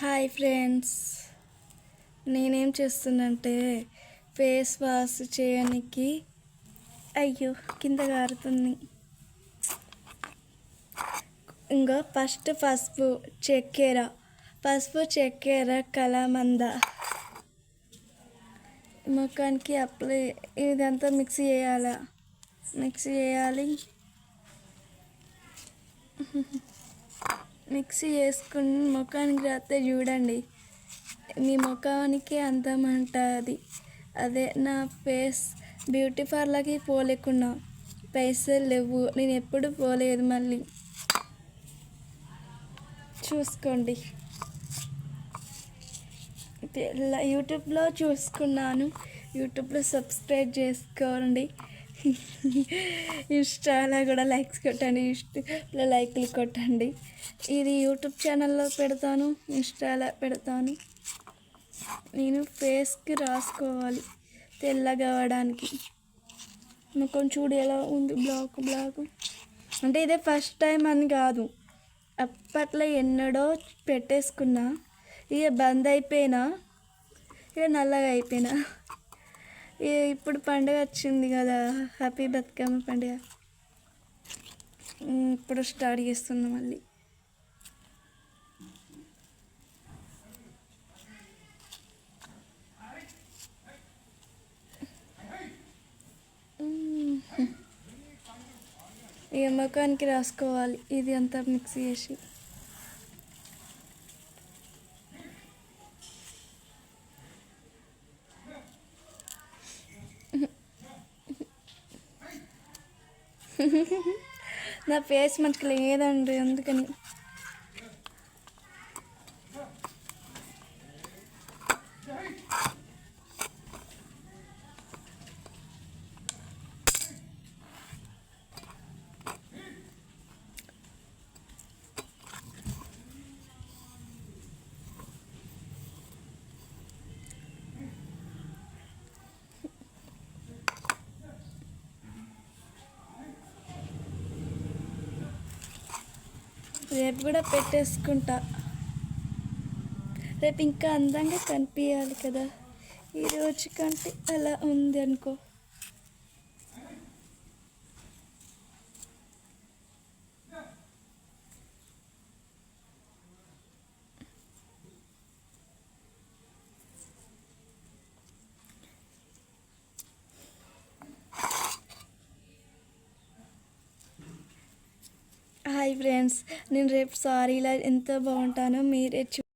Hi friends. నేనేం చేస్తున్నంటే face wash చేయడానికి అయ్యో కింద కారుతుంది ఇంకా ఫస్ట్ పసుపు చక్కెర పసుపు చక్కెర కలమంద ముఖానికి అప్లై ఇదంతా మిక్స్ చేయాలా? మిక్స్ చేయాలి. మిక్సీ చేసుకుని ముఖానికి రాస్తే చూడండి. మీ ముఖానికి అందం అదే. నా ఫేస్ బ్యూటీ పార్లర్కి పోలేకున్నా. పైసలు లేవు. నేను ఎప్పుడు పోలేదు మళ్ళీ. చూసుకోండి. యూట్యూబ్లో చూసుకున్నాను. యూట్యూబ్లో సబ్స్క్రైబ్ చేసుకోండి. ఇన్స్టాలో కూడా లైక్స్ కొట్టండి ఇన్స్టా లైక్లు కొట్టండి. ఇది యూట్యూబ్ ఛానల్లో పెడతాను ఇన్స్టాలో పెడతాను. నేను ఫేస్కి రాసుకోవాలి తెల్లగా ముఖం చూడు ఎలా ఉంది బ్లాక్ బ్లాక్ అంటే ఇదే ఫస్ట్ టైం అని కాదు. అప్పట్లో ఎన్నడో పెట్టేసుకున్నా. ఇక బంద్ అయిపోయినా ఇక నల్లగా అయిపోయినా. ఇప్పుడు పండుగ వచ్చింది కదా. హ్యాపీ బతుకమ్మ పండుగ. ఇప్పుడు స్టార్ట్ చేస్తున్నాం మళ్ళీ. ఈ ఇక రాసుకోవాలి. ఇది అంతా మిక్స్ చేసి. నా ఫేస్ మంచిగా లేదండి అందుకని. రేపు కూడా పెట్టేసుకుంటా. రేపు ఇంకా అందంగా కనిపించాలి కదా. ఈరోజు కంటే అలా ఉంది అనుకో. హాయ్ ఫ్రెండ్స్ నేను రేపు సారీలా ఎంత బాగుంటానో మీరే చూ